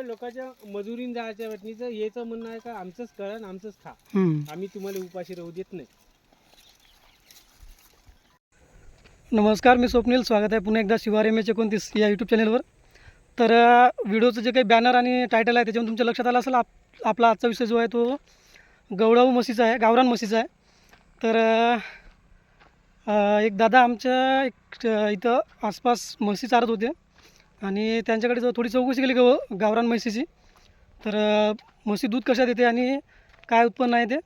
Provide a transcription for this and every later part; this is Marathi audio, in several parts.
दुसऱ्या लोकांच्या मजुरीन जायच्या वाटणीचं याचं म्हणणं आहे का आमचंच करा आणि आमचंच खा. आम्ही तुम्हाला उपाशी राहू देत नाही. नमस्कार मी स्वप्नील. स्वागत आहे पुन्हा एकदा शिवार एम एच एकोणतीस या यूट्यूब चॅनलवर तर व्हिडिओचं जे काही बॅनर आणि टायटल आहे त्याच्यावर तुमच्या लक्षात आलं असेल आप आपला आजचा विषय जो आहे तो गवळाऊ म्हशीचा आहे गावरान म्हशीचा आहे. तर एक दादा आमच्या एक इथं आसपास म्हशी चारत होते. आणि त्यांच्याकडे जो थोडी चौकशी केली गव गावरान म्हशीची. तर म्हशी दूध कशा देते आणि काय उत्पन्न आहे ते.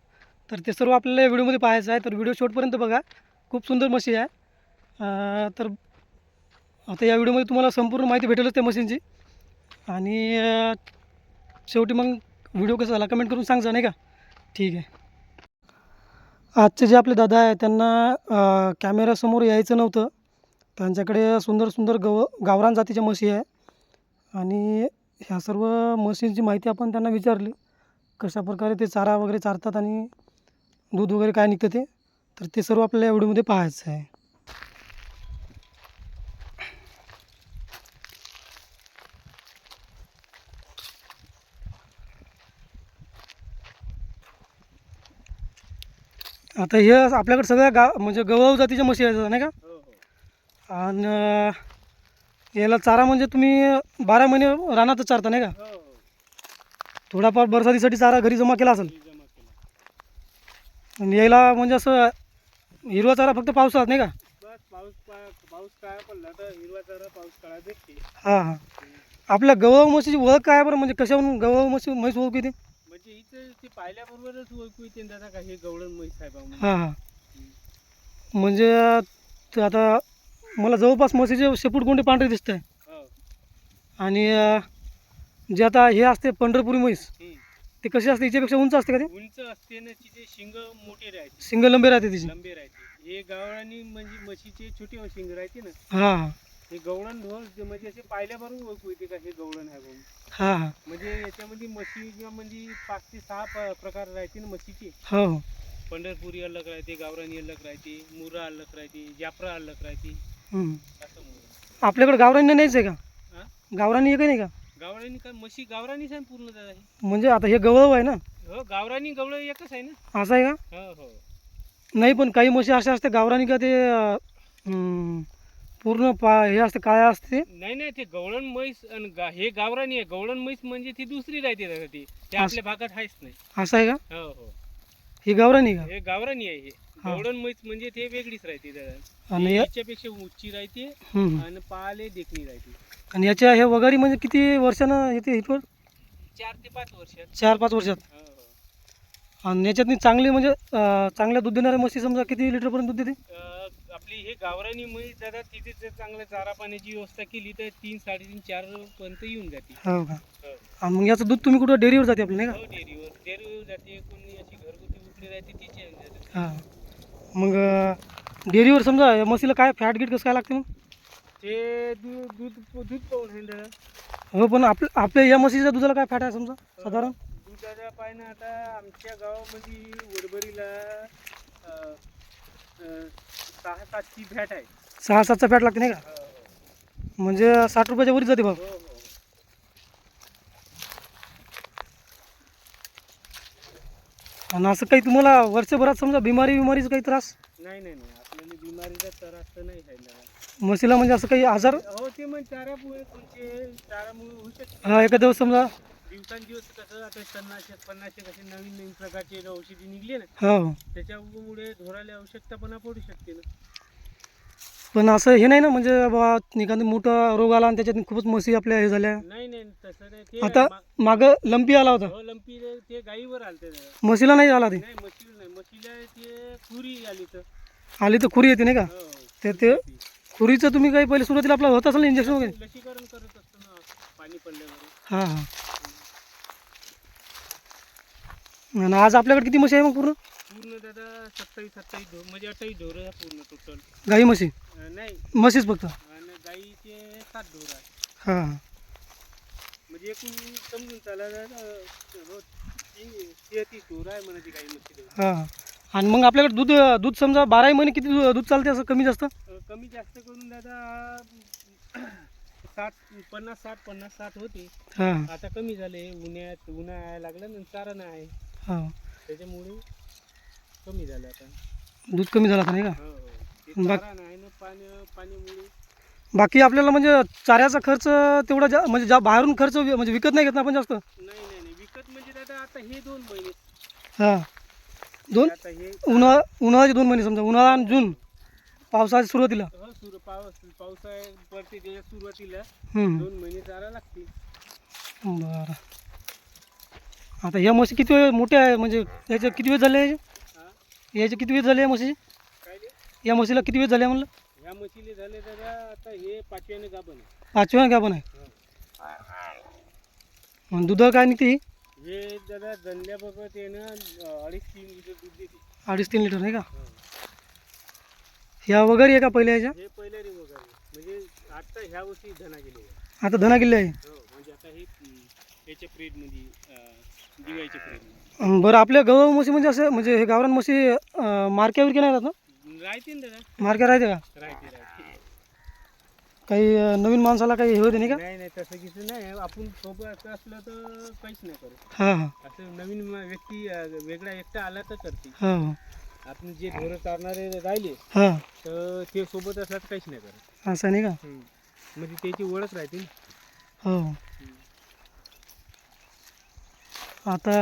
तर ते सर्व आपल्याला या व्हिडिओमध्ये पाहायचं आहे. तर व्हिडिओ शॉर्टपर्यंत बघा. खूप सुंदर म्हशी आहे. तर आता या व्हिडिओमध्ये तुम्हाला संपूर्ण माहिती भेटेलच त्या मशीनची आणि शेवटी मग व्हिडिओ कसा झाला कमेंट करून सांगा नाही का? ठीक आहे. आजचे जे आपले दादा आहे त्यांना कॅमेरासमोर कॅमेऱ्यासमोर यायचं नव्हतं. त्यांच्याकडे सुंदर सुंदर गव गावरान जातीच्या म्हशी आहे. आणि ह्या सर्व म्हशींची माहिती आपण त्यांना विचारली. कशाप्रकारे ते चारा वगैरे चारतात आणि दूध वगैरे काय निघतं ते तर ते सर्व आपल्याला या व्हिडिओमध्ये पाहायचं आहे. आता हे आपल्याकडे सगळ्या गाव म्हणजे गवळ जातीच्या म्हशी आहेत नाही का? आणि याला चारा म्हणजे तुम्ही बारा महिने रानातच चारता नाही का? हो. थोडाफार बरसातीसाठी चारा घरी जमा केला असेल. आणि यायला म्हणजे असं हिरवा चारा फक्त पावसाळ्यात नाही का? हां हां. आपल्या गवळ म्हशीची ओळख काय बरं? म्हणजे कशावरून गवळ म्हशी म्हैस ओळख येते? म्हणजे इथं ते पाहिल्याबरोबरच ओळखू येते दादा का हे गवळण म्हैस आहे. हां हां. म्हणजे आता मला जवळपास म्हशीचे शेपूट गोंडे पांढरे दिसत आहे हो. आणि जे आता हे असते पंढरपुरी म्हैस. ते कशी असते? हिच्यापेक्षा उंच असते का ते? उंच असते ना तिचे शिंग मोठे राहते. सिंगल लंबे राहते तिची. लंबे राहते. हे गावळानी म्हणजे म्हशीचे छोटे शिंग राहते ना. हां. हां गवळण म्हणजे असे पाहिल्याबरोबर ओळखू येते का हे गवळण आहे म्हणून. हां हां. म्हणजे याच्यामध्ये म्हशी किंवा म्हणजे पाच ते सहा प- प्रकार राहते ना म्हशीचे. हो हो. पंढरपुरी अलग राहते गावरानी अलग राहते मुरा अलग राहते जाफरा अलग राहते. आपल्याकडे गावरानी नाहीच आहे का? गावरानी आहे का नाही का? गावरानी काय म्हशी गावरानीच आहे पूर्ण दादा हे. म्हणजे आता हे गवळ आहे ना? हो गावरानी गवळ एकच आहे ना? असं आहे का? हो हो. नाही पण काही म्हशी अशा असते गावरानी का ते अं, हम्म, पूर्ण पा हे असते काय असते? नाही नाही ते गवळण म्हैस आणि गा- हे गावरानी आहे. गवळण म्हैस म्हणजे ती दुसरी राहते दादा ती. ते आपल्या भागात आहेच नाही. असं आहे का? हो हो. ही गावरानी का? हे गावरानी आहे हे. हा. गवळण म्हैस म्हणजे ते वेगळीच राहते आणि या- याच्यापेक्षा उंची राहते हम्म. आणि पाले देखणी राहते. आणि याच्या हे वगारी म्हणजे किती वर्षानं येते इथवर? चार ते पाच वर्षात. चार पाच वर्षात. हो हो. आणि याच्यातनी चांगली म्हणजे अं, चांगल्या दूध देणाऱ्या म्हशी समजा किती लिटरपर्यंत दूध देते? अं, आपली हे गावरानी म्हैस दादा तिथे जर चांगलं चारा पाण्याची व्यवस्था केली तर तीन साडेतीन चार पर्यंत येऊन जाते. हो का? हो. आणि मग याचं दूध तुम्ही कुठं डेअरीवर जाते आपलं नाही का? हो, डेअरीवर. डेअरीवर जाते कोणी अशी घरगुती हां. मग डेअरीवर समजा या म्हशीला काय फॅट गिट कसं काय लागते मग? ते दूध दूध दूध पाहून आहे हो पण आपल्या आपल्या या म्हशीच्या दुधाला काय फॅट आहे समजा साधारण? दुधाचा पाहिजे आता आमच्या गावामध्ये वडबरीला सहा सातची भॅट आहे. सहा सातचा फॅट लागते नाही का? हो म्हणजे साठ रुपयाच्या वरीच जाते भाऊ हो हो आणि असं काही तुम्हाला वर्षभरात समजा बिमारी बिमारीचा काही त्रास? नाही नाही नाही. आपल्याला बिमारीचा त्रास तर नाही दादा म्हशीला म्हणजे असं काही आजार? हो ते मग चारामुळे कोणते चारामुळे होऊ शकते. हा एका दिवस समजा? दिवसांदिवस कसं आता पन्नासशे पन्नासशे कसे नवीन नवीन प्रकारचे औषधी निघले ना हो. त्याच्यामुळे ढोराला आवश्यकतापणा पडू शकते ना. पण असं हे नाही ना म्हणजे बा एखादा मोठा रोग आला आणि त्याच्यात खूपच म्हशी आपल्या हे झाल्या. नाही नाही तसं नाही. ते आता मा- मागं लंपी आला होता. हो लंपी ते गाईवर आलते जरा. म्हशीला नाही आला ते? नाही नाही. आली तर. आली तर खुरी येते नाही का? हो हो. ते ते खुरीचं तुम्ही काही पहिले सुरुवातीला आपलं होत असेल ना इंजेक्शन वगैरे? लसीकरण करत असतो ना पाणी पडल्यावर. हां हां. आणि आज आपल्याकडे किती म्हशी आहे मग पूर्ण? पूर्ण दादा सत्तावीस सत्तावीस ढोर म्हणजे अठ्ठावीस आहे पूर्ण टोटल गाई म्हशी? नाही. म्हशीच फक्त? आणि गाईचे सात ढोर आहे हां. म्हणजे एकूण समजून चाला हो तेहतीस ढोर आहे म्हणा ती गाई म्हशी. हां. आणि मग आपल्याकडे दूध दूध समजा बाराही महिने किती दू- दूध चालते असं कमी जास्त? अं, कमी जास्त करून दादा साठ पन्नास साठ पन्नास साठ होते. हां. आता कमी झाले. उन्हाळ्यात उन्हाळा यायला लागला ना चारा नाही. हां. त्याच्यामुळे कमी झालं आता. दूध कमी झालं आता नाही का? हो हो. ते बाक- चारा नाही ना पाणी पाण्यामुळे. बाकी आपल्याला म्हणजे चाऱ्याचा खर्च तेवढा जा म्हणजे जा बाहेरून खर्च वि- म्हणजे विकत नाही घेत ना आपण जास्त? नाही नाही नाही. विकत म्हणजे दादा आता हे दोन महिने. हां. दोन? आता हे उन्हाळा उन्हाळ्याचे दोन महिने समजा. उन्हाळा आणि जून. पावसाच्या सुरुवातीला. हो सुरू पाऊस पावसाळ्या पडते त्याच्या सुरुवातीला हम्म. दोन महिने चारा लागते बरं. आता ह्या म्हशी किती वेळ मोठ्या आहे? म्हणजे याचे किती वेळ झाले याचे? याचे किती वेळ झाले या रे? या म्हशीला किती वेळ झाले म्हणलं? ह्या म्हशीले झाले दादा आता हे पाचव्याने गाभण आहे. पाचव्या का पण आहे? हो. दुध काय निघते ही? हे दादा जनल्याबरोबर ते ना अं, अडीच तीन लिटर दूध देते. अडीच तीन लिटर नाही का? हो. ह्या वगैरे आहे का पहिल्या याच्या हे पहिल्या रे वगैरे. म्हणजे आता ह्या वर्षी धना गेले आता धना किल्ले आहे? हो म्हणजे आता हे अं, याच्या पिरियडमध्ये दिवाळीच्या पिरियडमध्ये बरं आपल्या गव्हा म्हशी म्हणजे असं म्हणजे हे गावरान म्हशी मार्क्यावर की नाही राहत ना? दादा. मार्क्या राहते का? राहते राहते काही नवीन माणसाला काही हे होते नाही का? नाही नाही तसं किती नाही. आपण सोबत असं असलं तर काहीच नाही करू. हां हां. असं नवीन व्यक्ती वेगळा एकटा आला तर करते हां हां. आपण जे ढोरं चारणारे राहिले हां. तर ते सोबत असला तर काहीच नाही करत. असं नाही का? हम्म. म्हणजे त्याची ओळख राहते ना. हो. आता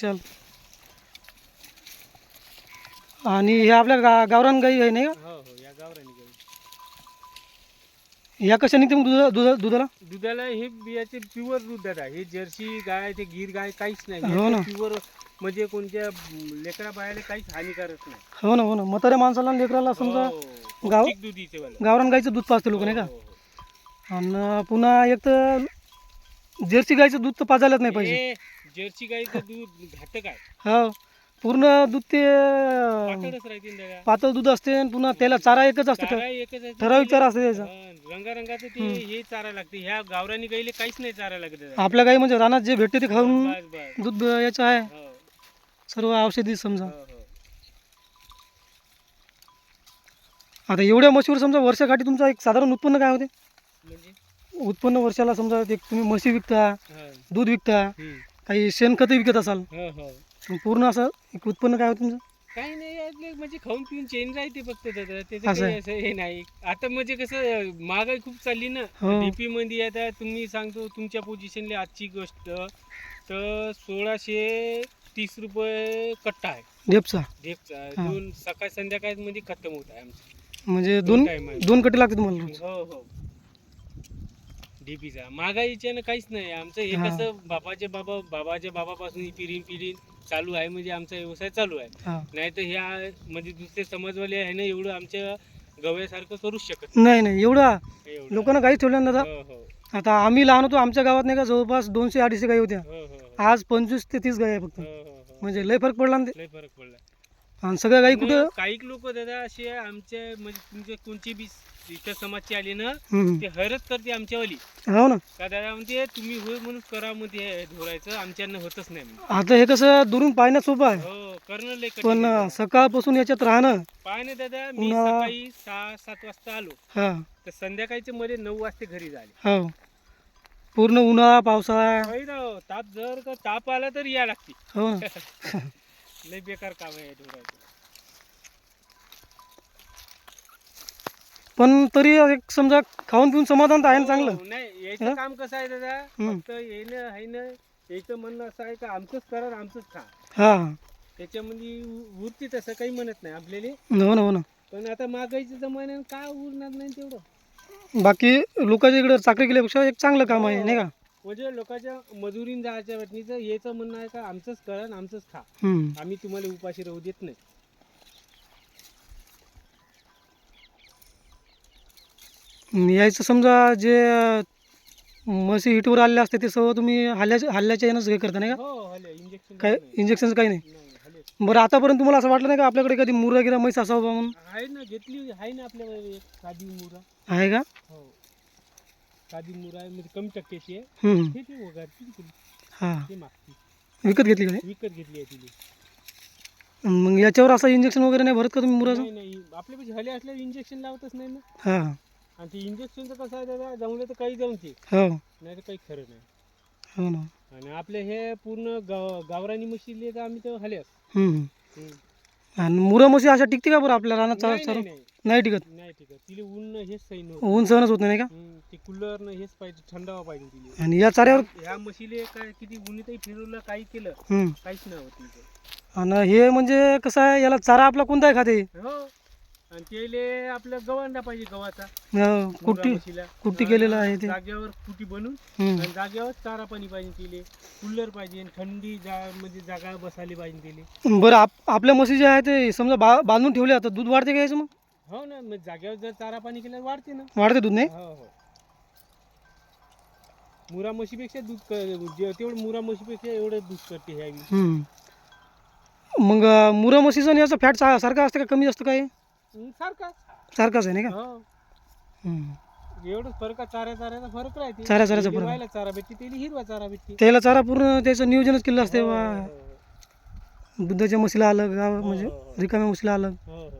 चल. आणि हे आपल्या गा गावरान गाई आहे नाही का? हो हो या गावरानी गाई. ह्या कशा निघते मग दुधा दुधा दुधाला? दुधाला हे बियाचे प्युअर दूध दादा हे जर्सी गाय ते गीर गाय काहीच नाही. हो ना. प्युअर म्हणजे कोणत्या लेकरा बायाला काहीच हानिकारक नाही. हो ना हो ना. म्हाताऱ्या माणसाला आणि लेकराला समजा हो, हो. गाव- पौष्टिक दूध इथे वालं. गावरान गाईचं दूध पाजते लोक नाही का? हो, हो, आणि पुन्हा एक तर जर्सी गाईचं दूध तर पाजायलाच नाही. पाहिजे. हे जर्सी गाईचं दूध घातक आहे. हो. पूर्ण दूध ते अं, पातळच पातळ दूध असते आणि पुन्हा त्याला चारा एकच असते. चारा एकच आहे. ठराविक चारा असते त्याचा. हा, रंगारंगाचं ते हे चारा लागते. ह्या गावरानी गाईले काहीच नाही चारा लागत दादा. आपल्या गाई म्हणजे रानात जे भेटते ते खाऊन बस बस. दूध याचं आहे. हो. सर्व औषधी समजा. हो हो. आता एवढ्या म्हशीवर समजा वर्षाकाठी तुमचं एक साधारण उत्पन्न काय होते? म्हणजे? उत्पन्न वर्षाला समजा तुम्ही म्हशी विकता हा. दूध विकता. काही शेणखत विकत असाल. हो हो. मग पूर्ण असं एक उत्पन्न काय होतं तुमचं? काही नाही यातले म्हणजे खाऊन पिऊन चेन राहते फक्त त्याचं असं काही आहे. असं हे नाही. आता म्हणजे कसं महागाई खूप चालली ना. हो. डीपी मध्ये आता तुम्ही सांगतो तुमच्या पोझिशनला आजची गोष्ट तर सोळाशे तीस रुपये कट्टा आहे. ढेपचा ढेपचा हा. दोन सकाळ संध्याकाळमध्ये खतम होत आहे आमचं. म्हणजे दोन दोन time आहे. दोन कटी लागते तुम्हाला रोज. हो हो. डीपीचा. महागाईच्या काहीच नाही. आमचं हे हा. कसं बाबाचे बाबा बाबाच्या बाबापासून ही पिढी पिढी चालू आहे. म्हणजे आमचा व्यवसाय चालू आहे. हा. नाही तर ह्या म्हणजे दुसरे समाजवाले आहे ना एवढं आमच्या गव्यासारखं करूच शकत नाही. नाही एवढा नाही. एवढं. लोकांना गाईच ठेवल्या ना दादा हो हो. आता आम्ही लहान होतो आमच्या गावात नाही का जवळपास दोनशे अडीचशे गाई होत्या. हो हो हो. आज पंचवीस ते तीस गाई आहे फक्त. हो, हो, हो. म्हणजे लय फरक पडला ना ते. लय फरक पडला. आणि सगळ्या गाई कुठं? काही लोक दादा असे आमच्या म्हणजे तुमचे कोणची बी इतर समाजचे आले ना हम्म. ते हरच करते आमच्यावाली. हो ना. का दादा म्हणते तुम्ही होय म्हणून करा म्हणते ढोरायचं आमच्यानं होतच नाही म्हणे. आता हे कसं दुरून पाहण्यात सोपं आहे. हो करणं लय कठीण पण आहे. सकाळपासून याच्यात राहणं. पाय ना दादा मी उन्हाळा- सकाळी सहा सात वाजता आलो. हा. तर संध्याकाळच्या मध्ये नऊ वाजता घरी झाले. हो. पूर्ण उन्हाळा पावसाळा. काही हो, ताप जर का ताप आला तर या लागते. हो ना. लय बेकार काम आहे ढोरायचं पण तरी एक समजा खाऊन पिऊन समाधान तर आहे ना चांगलं हो, नाही याचं हं? काम कसं आहे दादा? हं. फक्त येणं आहे ना याचं म्हणणं असं आहे का आमचंच करा आणि आमचंच खा. हा. हा त्याच्यामध्ये उ- उरते तसं काही म्हणत नाही आपल्याला. हो ना हो ना. पण आता महागाईचं जमान्यानं का उरणार नाही तेवढं? बाकी लोकांच्या इकडे चाकरी केल्यापेक्षा एक चांगलं काम आहे नाही का? म्हणजे लोकांच्या मजुरीन जायच्या वाटणीचं याचं म्हणणं आहे का आमचंच करा आणि आमचंच खा. हम्म. आम्ही तुम्हाला उपाशी राहू देत नाही. यायचं समजा जे म्हशी हिटवर आलेले असते ते सर्व तुम्ही हल्ल्याच्या हल्ल्याच्या यानंच हे करता नाही का? हो काय इंजेक्शनचं काही नाही? बरं आतापर्यंत तुम्हाला असं वाटलं नाही का आपल्याकडे कधी मुरा गिरा म्हैस असावं बा म्हणून? आहे ना घेतली आहे ना आपल्याकडे साधी मुरा. आहे का? हो. साधी मुरा आहे म्हणजे कमी टक्क्याची आहे. तुला. हा. विकत घेतली का विकत घेतली आहे तिने? मग याच्यावर असं इंजेक्शन वगैरे नाही भरत का तुम्ही मुराचं? नाही आपल्यापाशी हले असल्यावर इंजेक्शन लावतच नाही ना. हां. आणि ते इंजेक्शनचं कसं आहे दादा जमलं तर काही जमते. हो. नाही तर काही खरं नाही. हो ना. आणि आपले हे पूर्ण गाव गावरानी म्हशी तर आम्ही तर हल्यास हम्म, हम्म. आणि मुरं म्हशी अशा टिकते का बरं आपल्या रानात नाही, चार नाही, नाही. नाही टिकत? नाही ठीक आहे तिला ऊन हेच सही नव्हतं. ऊन सहनच होत नाही का? हम्म, ते कूलर न हेच पाहिजे थंडावा पाहिजे तिला. आणि या चाऱ्यावर ह्या म्हशीले काय किती उन्हीतही फिरवलं काही केलं हम्म. काहीच नाही होत तिचं. आणि हे म्हणजे कसं आहे याला चारा आपला कोणता आहे खाते. हो. आणि त्याले आपलं गव्हांडा पाहिजे गव्हाचा. अं, कुट्टी. कुट्टी केलेलं आहे ते. जागेवर कुटी बनवून हम्म. आणि जागेवर चारा पाणी पाहिजे तिले कूलर पाहिजे थंडी जा म्हणजे जागा बसायला पाहिजे तिले बरं आप आपल्या म्हशी जे आहे ते समजा बा बांधून ठेवले आता दूध वाढते का याचं मग? हो ना मग जागेवर जर चारा पाणी केलं वाढते ना. वाढते दूध नाही? हो हो. मुरा म्हशीपेक्षा दूध क- जे- तेवढं मुरा म्हशीपेक्षा एवढं दूध करते ह्या बी. हम्म. मग अं, मुरं म्हशीचं आणि याचं फॅट सा सारखं असतं का? कमी असतं काय? हं, सारखा. सारखंच आहे नाही का? हो. हम्म. एवढंच फरक आहे चाऱ्या चाऱ्याचा फरक राहते. चाऱ्या चाऱ्याचा फरक. चारा भेटते त्याला हिरवा चारा भेटते. त्याला चारा पूर्ण त्याचं नियोजनच केलं असते हो, वा हो, दुधाच्या म्हशीला अलग गाव म्हणजे हो, हो. रिकाम्या म्हशीला अलग हो, हो.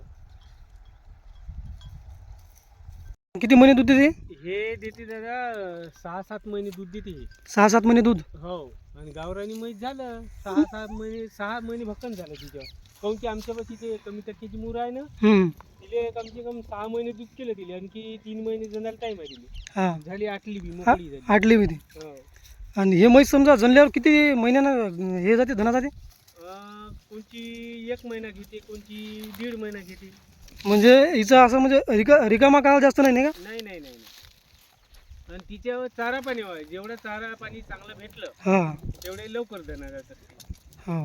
किती महिने दूध देते? हे देते दादा अं, सहा सात महिने दूध देते हे. सहा सात महिने दूध? हो. आणि गावरानी म्हैस झालं सहा सात महिने सहा महिने भक्कन झालं तिच्यावर. काऊन की आमच्यापाशी ते कमी टक्क्याची मुलं आहे ना हम्म. तिले कमसे कम सहा महिने दूध केलं तिले आणखी तीन महिने जणाला टाईम आहे तिले. हा. झाली आटली बी हा, मोकळी झाली. आटली होती हो. आणि हे म्हैस समजा जनल्यावर किती महिन्यानं हे जाते धना जाते? अं, कोणची एक महिना घेते कोणची दीड महिना घेते. म्हणजे हिचं असं म्हणजे रिका रिकामा काळ जास्त नाही नाही का? नाही नाही नाही नाही. आणि तिच्यावर चारा पाणी हवं जेवढं चारा पाणी चांगलं भेटलं हा. तेवढे लवकर देणार हा.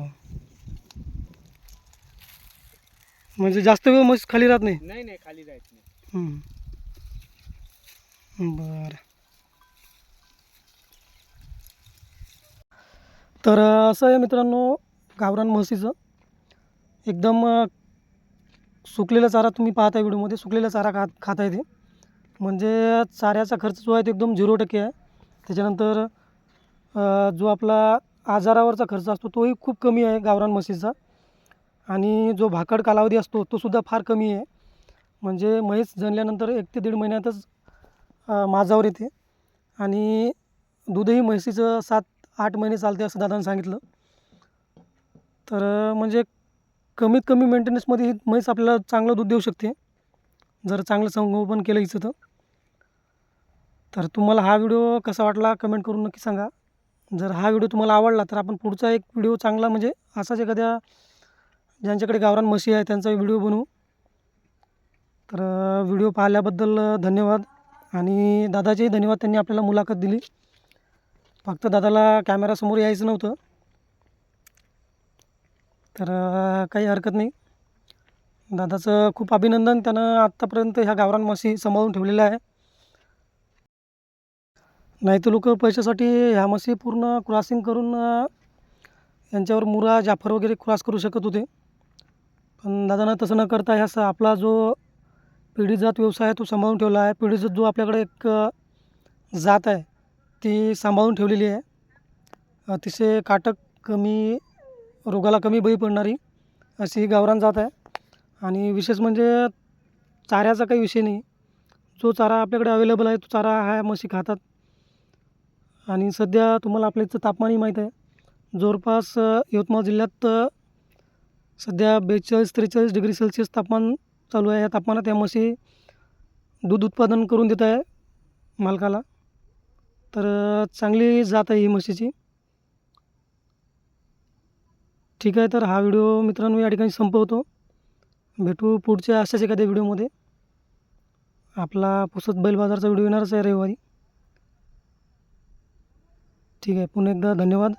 म्हणजे जास्त वेळ म्हैस खाली राहत नाही? नाही नाही खाली जायचं नाही. बरं. तर असं आहे मित्रांनो गावरान म्हशीचं. एकदम सुकलेला चारा तुम्ही पाहता व्हिडिओमध्ये. सुकलेला चारा खात खात आहे ते. म्हणजे चाऱ्याचा खर्च जो आहे तो एकदम झिरो टक्के आहे. त्याच्यानंतर जो आपला आजारावरचा खर्च असतो तोही खूप कमी आहे गावरान म्हशीचा. आणि जो भाकड कालावधी असतो तो सुद्धा फार कमी आहे. म्हणजे म्हैस जणल्यानंतर एक ते दीड महिन्यातच माझावर येते. आणि दूधही म्हैसीचं सात आठ महिने चालते असं दादानं सांगितलं. तर म्हणजे कमीत कमी मेंटेनन्समध्ये ही म्हैस आपल्याला चांगलं दूध देऊ शकते. जर चांगलं संगोपन केलं हिचं तर. तर तुम्हाला हा व्हिडिओ कसा वाटला कमेंट करून नक्की सांगा. जर हा व्हिडिओ तुम्हाला आवडला तर आपण पुढचा एक व्हिडिओ चांगला म्हणजे असाच एखाद्या ज्यांच्याकडे गावरान म्हशी आहे त्यांचा व्हिडिओ बनवू. तर व्हिडिओ पाहिल्याबद्दल धन्यवाद. आणि दादाचेही धन्यवाद त्यांनी आपल्याला मुलाखत दिली. फक्त दादाला कॅमेरासमोर यायचं नव्हतं. तर काही हरकत नाही. दादाचं खूप अभिनंदन. त्यानं आत्तापर्यंत ह्या गावरान म्हशी सांभाळून ठेवलेल्या आहे. नाही तर लोक पैशासाठी ह्या म्हशी पूर्ण क्रॉसिंग करून यांच्यावर मुरा जाफर वगैरे क्रॉस करू शकत होते. पण दादानं तसं न करता ह्या आपला जो पिढीजात व्यवसाय आहे तो सांभाळून ठेवला आहे. पिढीजात जो आपल्याकडे एक जात आहे ती सांभाळून ठेवलेली आहे. अतिशय काटक कमी रोगाला कमी बळी पडणारी अशी ही गावरान जात आहे. आणि विशेष म्हणजे चाऱ्याचा काही विषय नाही. जो चारा आपल्याकडे अवेलेबल आहे तो चारा हा म्हशी खातात. आणि सध्या तुम्हाला आपल्या इथं तापमानही माहीत आहे. जवळपास यवतमाळ जिल्ह्यात सध्या बेचाळीस त्रेचाळीस डिग्री सेल्सिअस तापमान चालू आहे. या तापमानात या म्हशी दूध उत्पादन करून देत आहे मालकाला. तर चांगली जात आहे ही म्हशीची. ठीक आहे तर हा व्हिडिओ मित्रांनो या ठिकाणी संपवतो. भेटू पुढच्या अशाच एखाद्या व्हिडिओमध्ये. आपला पुसत बैल बाजारचा व्हिडिओ येणारच आहे रविवारी. ठीक आहे पुन्हा एकदा धन्यवाद.